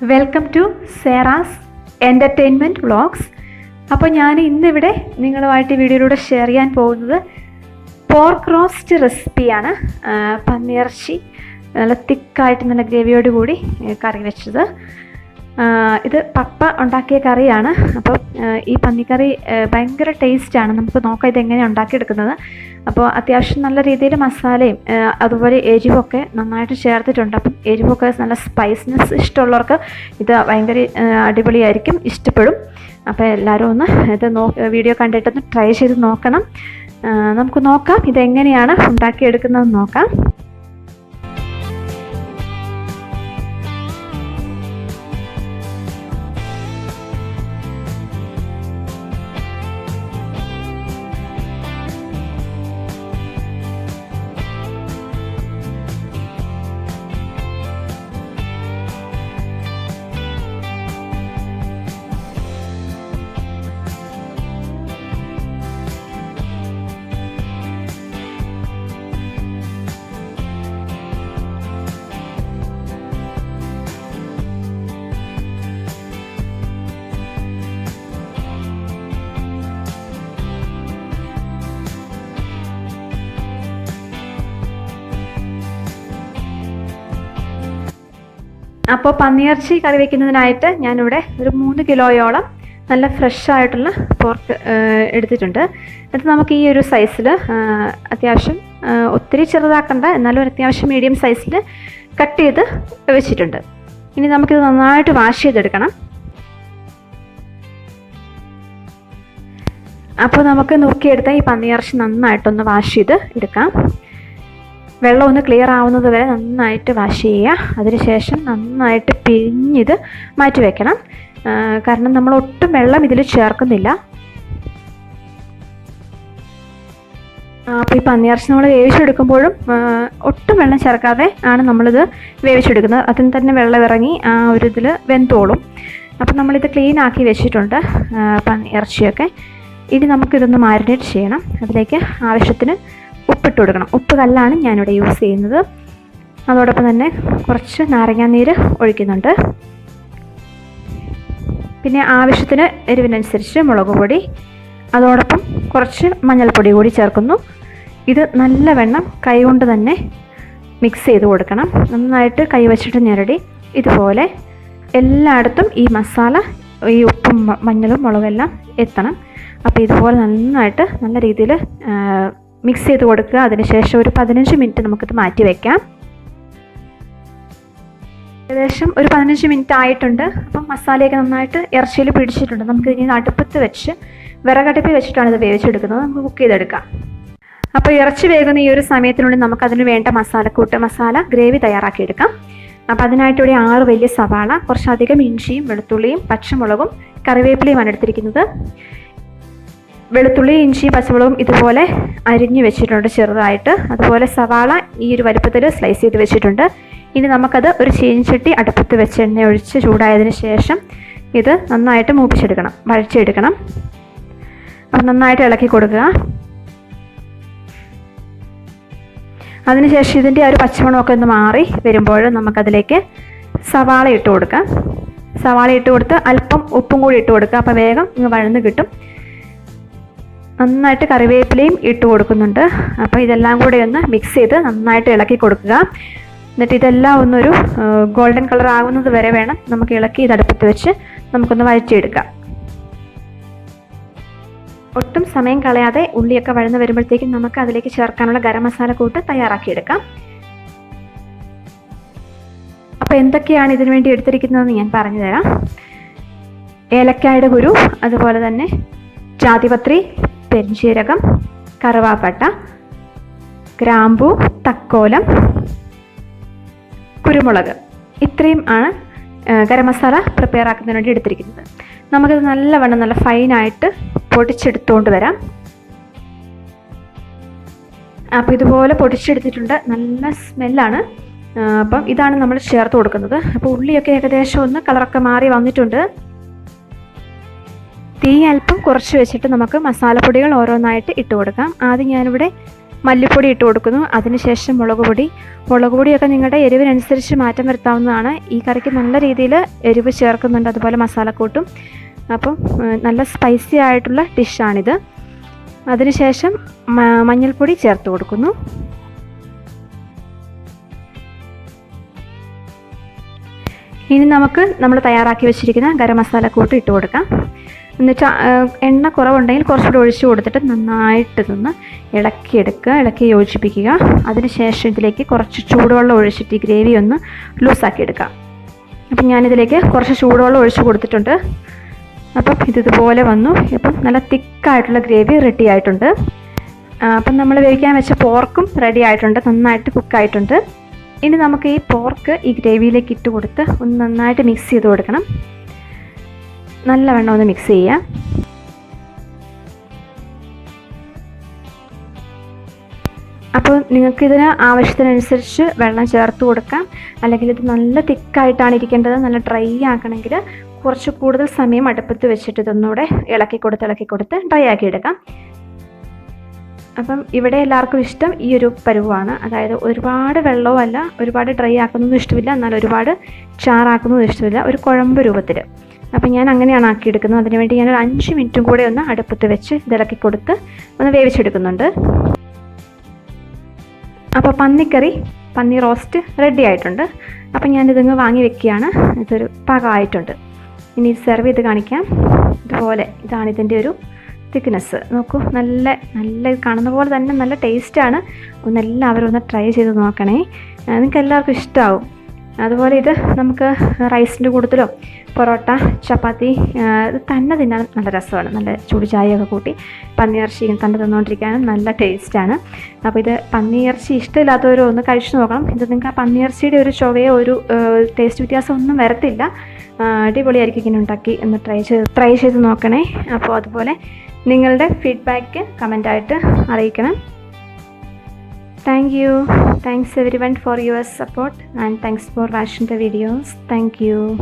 Welcome to Seras entertainment vlogs അപ്പോൾ ഞാൻ ഇന്നിവിടെ നിങ്ങളുമായിട്ട് വീഡിയോയിലൂടെ ഷെയർ ചെയ്യാൻ പോകുന്നത് പോർക്ക് റോസ്റ്റ് റെസിപ്പിയാണ് പന്നിയിറച്ചി നല്ല തിക്കായിട്ട് നല്ല ഗ്രേവിയോട് കൂടി കറി വെച്ചത്. ഇത് പപ്പ ഉണ്ടാക്കിയ കറിയാണ്. അപ്പോൾ ഈ പന്നിക്കറി ഭയങ്കര ടേസ്റ്റാണ് നമുക്ക് നോക്കാം ഇതെങ്ങനെയാണ് ഉണ്ടാക്കിയെടുക്കുന്നത്. അപ്പോൾ അത്യാവശ്യം നല്ല രീതിയിൽ മസാലയും അതുപോലെ എരിവൊക്കെ നന്നായിട്ട് ചേർത്തിട്ടുണ്ട്. അപ്പം എരിവൊക്കെ നല്ല സ്പൈസിനെസ് ഇഷ്ടമുള്ളവർക്ക് ഇത് ഭയങ്കര അടിപൊളിയായിരിക്കും. ഇഷ്ടപ്പെടും. അപ്പോൾ എല്ലാവരും ഒന്ന് ഇത് നോ വീഡിയോ കണ്ടിട്ടൊന്ന് ട്രൈ ചെയ്ത് നോക്കണം. നമുക്ക് നോക്കാം ഇതെങ്ങനെയാണ് ഉണ്ടാക്കിയെടുക്കുന്നതെന്ന് നോക്കാം. അപ്പോൾ പന്നിയിറച്ചി കറി വയ്ക്കുന്നതിനായിട്ട് ഞാനിവിടെ ഒരു മൂന്ന് കിലോയോളം നല്ല ഫ്രഷ് ആയിട്ടുള്ള പോർക്ക് എടുത്തിട്ടുണ്ട്. ഇത് നമുക്ക് ഈ ഒരു സൈസിൽ അത്യാവശ്യം ഒത്തിരി ചെറുതാക്കണ്ട എന്നാലും ഒരു അത്യാവശ്യം മീഡിയം സൈസിൽ കട്ട് ചെയ്ത് വെച്ചിട്ടുണ്ട്. ഇനി നമുക്കിത് നന്നായിട്ട് വാഷ് ചെയ്തെടുക്കണം. അപ്പോൾ നമുക്ക് നോക്കിയെടുത്താൽ ഈ പന്നിയിറച്ചി നന്നായിട്ടൊന്ന് വാഷ് ചെയ്ത് എടുക്കാം. വെള്ളം ഒന്ന് ക്ലിയർ ആവുന്നത് വരെ നന്നായിട്ട് വാഷ് ചെയ്യുക. അതിനുശേഷം നന്നായിട്ട് പിഴിഞ്ഞിത് മാറ്റി വെക്കണം. കാരണം നമ്മൾ ഒട്ടും വെള്ളം ഇതിൽ ചേർക്കുന്നില്ല. അപ്പോൾ ഈ പന്നിയിറച്ചി നമ്മൾ വേവിച്ചെടുക്കുമ്പോഴും ഒട്ടും വെള്ളം ചേർക്കാതെ ആണ് നമ്മളിത് വേവിച്ചെടുക്കുന്നത്. അതിന് തന്നെ വെള്ളം ഇറങ്ങി ആ ഒരു ഇതിൽ വെന്തോളും. അപ്പം നമ്മളിത് ക്ലീൻ ആക്കി വെച്ചിട്ടുണ്ട് പന്നി ഇറച്ചിയൊക്കെ ഇനി നമുക്കിതൊന്ന് മാരിനേറ്റ് ചെയ്യണം. അതിലേക്ക് ആവശ്യത്തിന് ഉപ്പിട്ട് കൊടുക്കണം. ഉപ്പ് കല്ലാണ് ഞാനിവിടെ യൂസ് ചെയ്യുന്നത്. അതോടൊപ്പം തന്നെ കുറച്ച് നാരങ്ങാനീര് ഒഴിക്കുന്നുണ്ട്. പിന്നെ ആവശ്യത്തിന് എരിവിനനുസരിച്ച് മുളക് പൊടി അതോടൊപ്പം കുറച്ച് മഞ്ഞൾപ്പൊടി കൂടി ചേർക്കുന്നു. ഇത് നല്ല നല്ലവണ്ണം കൈകൊണ്ട് തന്നെ മിക്സ് ചെയ്ത് കൊടുക്കണം. നന്നായിട്ട് കൈ വച്ചിട്ട് ഞെരടി ഇതുപോലെ എല്ലായിടത്തും ഈ മസാല ഈ ഉപ്പും മഞ്ഞളും മഞ്ഞളും മുളകെല്ലാം എത്തണം. അപ്പോൾ ഇതുപോലെ നന്നായിട്ട് നല്ല രീതിയിൽ മിക്സ് ചെയ്ത് കൊടുക്കുക. അതിനുശേഷം ഒരു പതിനഞ്ച് മിനിറ്റ് നമുക്കിത് മാറ്റി വയ്ക്കാം ഏകദേശം ഒരു പതിനഞ്ച് മിനിറ്റ് ആയിട്ടുണ്ട്. അപ്പം മസാലയൊക്കെ നന്നായിട്ട് ഇറച്ചിയിൽ പിടിച്ചിട്ടുണ്ട്. നമുക്ക് ഇനി അടുപ്പത്ത് വെച്ച് വിറകടുപ്പിൽ വെച്ചിട്ടാണ് ഇത് വേവിച്ചെടുക്കുന്നത്. നമുക്ക് കുക്ക് ചെയ്തെടുക്കാം. അപ്പോൾ ഇറച്ചി വേകുന്ന ഈ ഒരു സമയത്തിനുള്ളിൽ നമുക്ക് അതിന് വേണ്ട മസാലക്കൂട്ട് മസാല ഗ്രേവി തയ്യാറാക്കിയെടുക്കാം. അപ്പോൾ അതിനായിട്ട് ഇവിടെ ആറ് വലിയ സവാള കുറച്ചധികം ഇഞ്ചിയും വെളുത്തുള്ളിയും പച്ചമുളകും കറിവേപ്പിലയുമാണ് എടുത്തിരിക്കുന്നത്. വെളുത്തുള്ളി ഇഞ്ചി പച്ചമുളകും ഇതുപോലെ അരിഞ്ഞു വെച്ചിട്ടുണ്ട് ചെറുതായിട്ട്. അതുപോലെ സവാള ഈ ഒരു വലുപ്പത്തിൽ സ്ലൈസ് ചെയ്ത് വെച്ചിട്ടുണ്ട്. ഇനി നമുക്കത് ഒരു ചീനിച്ചട്ടി അടുപ്പത്ത് വെച്ച് എണ്ണ ഒഴിച്ച് ചൂടായതിന് ശേഷം ഇത് നന്നായിട്ട് മൂപ്പിച്ചെടുക്കണം വഴച്ചെടുക്കണം അപ്പം നന്നായിട്ട് ഇളക്കി കൊടുക്കുക. അതിനുശേഷം ഇതിന്റെ ആ ഒരു പച്ചമണമൊക്കെ ഒന്ന് മാറി വരുമ്പോൾ നമുക്കതിലേക്ക് സവാള ഇട്ട് കൊടുക്കാം. സവാള ഇട്ട് കൊടുത്ത് അല്പം ഉപ്പും കൂടി ഇട്ട് കൊടുക്കുക. അപ്പോൾ വേഗം ഇങ്ങ് വഴന്ന് കിട്ടും. നന്നായിട്ട് കറിവേപ്പിലയും ഇട്ട് കൊടുക്കുന്നുണ്ട്. അപ്പോൾ ഇതെല്ലാം കൂടെ ഒന്ന് മിക്സ് ചെയ്ത് നന്നായിട്ട് ഇളക്കി കൊടുക്കുക. എന്നിട്ട് ഇതെല്ലാം ഒന്നൊരു ഗോൾഡൻ കളർ ആകുന്നത് വരെ വേണം. നമുക്ക് ഇളക്കി ഇത് അടുപ്പത്ത് വെച്ച് നമുക്കൊന്ന് വഴറ്റിയെടുക്കാം. ഒട്ടും സമയം കളയാതെ ഉള്ളിയൊക്കെ വഴന്ന് വരുമ്പോഴത്തേക്കും നമുക്ക് അതിലേക്ക് ചേർക്കാനുള്ള ഗരം മസാല കൂട്ട് തയ്യാറാക്കിയെടുക്കാം. അപ്പോൾ എന്തൊക്കെയാണ് ഇതിനു വേണ്ടി എടുത്തിരിക്കുന്നതെന്ന് ഞാൻ പറഞ്ഞു തരാം. ഏലക്കായുടെ കുരു അതുപോലെ തന്നെ ജാതിപത്രി പെരിഞ്ചീരകം കറുവാപ്പട്ട ഗ്രാമ്പു തക്കോലം കുരുമുളക്. ഇത്രയും ആണ് ഗരം മസാല പ്രിപ്പയർ ആക്കുന്നതിന് വേണ്ടി എടുത്തിരിക്കുന്നത്. നമുക്കിത് നല്ലവണ്ണം നല്ല ഫൈനായിട്ട് പൊടിച്ചെടുത്തുകൊണ്ട് വരാം. അപ്പോൾ ഇതുപോലെ പൊടിച്ചെടുത്തിട്ടുണ്ട്. നല്ല സ്മെല്ലാണ് അപ്പം ഇതാണ് നമ്മൾ ചേർത്ത് കൊടുക്കുന്നത്. അപ്പോൾ ഉള്ളിയൊക്കെ ഏകദേശം ഒന്ന് കളറൊക്കെ മാറി വന്നിട്ടുണ്ട്. തീ അല്പം കുറച്ച് വെച്ചിട്ട് നമുക്ക് മസാലപ്പൊടികൾ ഓരോന്നായിട്ട് ഇട്ട് കൊടുക്കാം. ആദ്യം ഞാനിവിടെ മല്ലിപ്പൊടി ഇട്ട് കൊടുക്കുന്നു. അതിനുശേഷം മുളക് പൊടി. മുളക് പൊടിയൊക്കെ നിങ്ങളുടെ എരിവിനനുസരിച്ച് മാറ്റം വരുത്താവുന്നതാണ്. ഈ കറിക്ക് നല്ല രീതിയിൽ എരിവ് ചേർക്കുന്നുണ്ട്. അതുപോലെ മസാലക്കൂട്ടും. അപ്പം നല്ല സ്പൈസി ആയിട്ടുള്ള ഡിഷാണിത്. അതിനുശേഷം മഞ്ഞൾപ്പൊടി ചേർത്ത് കൊടുക്കുന്നു. ഇനി നമുക്ക് നമ്മൾ തയ്യാറാക്കി വെച്ചിരിക്കുന്ന ഗരം മസാല കൂട്ട് ഇട്ട് കൊടുക്കാം. ആ, എണ്ണ കുറവുണ്ടെങ്കിൽ കുറച്ചുകൂടി ഒഴിച്ചു കൊടുത്തിട്ട് നന്നായിട്ട് ഇതൊന്ന് ഇളക്കിയെടുക്കുക ഇളക്കി യോജിപ്പിക്കുക. അതിനുശേഷം ഇതിലേക്ക് കുറച്ച് ചൂടുവെള്ളം ഒഴിച്ചിട്ട് ഈ ഗ്രേവി ഒന്ന് ലൂസാക്കി എടുക്കാം അപ്പം ഞാനിതിലേക്ക് കുറച്ച് ചൂടുവെള്ളം ഒഴിച്ചു കൊടുത്തിട്ടുണ്ട്. അപ്പം ഇത് ഇതുപോലെ വന്നു. ഇപ്പം നല്ല തിക്കായിട്ടുള്ള ഗ്രേവി റെഡി ആയിട്ടുണ്ട്. അപ്പം നമ്മൾ വേവിക്കാൻ വെച്ച പോർക്കും റെഡി ആയിട്ടുണ്ട്. നന്നായിട്ട് കുക്കായിട്ടുണ്ട് ഇനി നമുക്ക് ഈ പോർക്ക് ഈ ഗ്രേവിയിലേക്ക് ഇട്ട് കൊടുത്ത് ഒന്ന് നന്നായിട്ട് മിക്സ് ചെയ്ത് കൊടുക്കണം. നല്ലവണ്ണം ഒന്ന് മിക്സ് ചെയ്യുക അപ്പോൾ നിങ്ങൾക്കിതിന് ആവശ്യത്തിനനുസരിച്ച് വെള്ളം ചേർത്ത് കൊടുക്കാം. അല്ലെങ്കിൽ ഇത് നല്ല തിക്കായിട്ടാണ് ഇരിക്കേണ്ടത്. നല്ല ഡ്രൈ ആക്കണമെങ്കിൽ കുറച്ച് കൂടുതൽ സമയം അടുപ്പത്ത് വെച്ചിട്ട് ഇതൊന്നുകൂടെ ഇളക്കി കൊടുത്ത് ഇളക്കി കൊടുത്ത് ഡ്രൈ ആക്കി എടുക്കാം. അപ്പം ഇവിടെ എല്ലാവർക്കും ഇഷ്ടം ഈ ഒരു പരുവമാണ് അതായത് ഒരുപാട് വെള്ളവും അല്ല ഒരുപാട് ഡ്രൈ ആക്കുന്നതും ഇഷ്ടമില്ല. എന്നാൽ ഒരുപാട് ചാറാക്കുന്നതും ഇഷ്ടമില്ല. ഒരു കുഴമ്പ് രൂപത്തിൽ അപ്പം ഞാൻ അങ്ങനെയാണ് ആക്കിയെടുക്കുന്നത്. അതിനുവേണ്ടി ഞാൻ ഒരു അഞ്ച് മിനിറ്റും കൂടെ ഒന്ന് അടുപ്പത്ത് വെച്ച് ഇതിളക്കി കൊടുത്ത് ഒന്ന് വേവിച്ചെടുക്കുന്നുണ്ട്. അപ്പോൾ പന്നിക്കറി പന്നി റോസ്റ്റ് റെഡി ആയിട്ടുണ്ട്. അപ്പം ഞാനിതങ്ങ് വാങ്ങി വെക്കുകയാണ്. ഇതൊരു പാകമായിട്ടുണ്ട് ഇനി സെർവ് ചെയ്ത് കാണിക്കാം. ഇതുപോലെ ഇതാണ് ഇതിന്റെ ഒരു തിക്നെസ് നോക്കൂ നല്ല നല്ല കാണുന്ന പോലെ തന്നെ നല്ല ടേസ്റ്റാണ് ഒന്ന് എല്ലാവരും ഒന്ന് ട്രൈ ചെയ്ത് നോക്കണേ. നിങ്ങൾക്ക് എല്ലാവർക്കും ഇഷ്ടമാവും അതുപോലെ ഇത് നമുക്ക് റൈസിന്റെ കൂട്ടത്തിലോ പൊറോട്ട ചപ്പാത്തി ഇത് തന്നെ തിന്നാൻ നല്ല രസമാണ്. നല്ല ചൂട് ചായയൊക്കെ കൂട്ടി പന്നിയിറച്ചി തന്നെ തിന്നുകൊണ്ടിരിക്കാനും നല്ല ടേസ്റ്റാണ്. അപ്പോൾ ഇത് പന്നിയിറച്ചി ഇഷ്ടമില്ലാത്തവരോ ഒന്ന് കഴിച്ചു നോക്കണം. ഇത് നിങ്ങൾക്ക് ആ പന്നിയിറച്ചിയുടെ ഒരു ചൊവയോ ഒരു ടേസ്റ്റ് വ്യത്യാസം ഒന്നും വരത്തില്ല അടിപൊളിയായിരിക്കും ഇങ്ങനെ ഉണ്ടാക്കി ഒന്ന് ട്രൈ ചെയ്ത് ട്രൈ ചെയ്ത് നോക്കണേ. അപ്പോൾ അതുപോലെ നിങ്ങളുടെ ഫീഡ്ബാക്ക് കമന്റായിട്ട് അറിയിക്കണം. Thank you. Thanks everyone for your support and thanks for watching the videos. Thank you.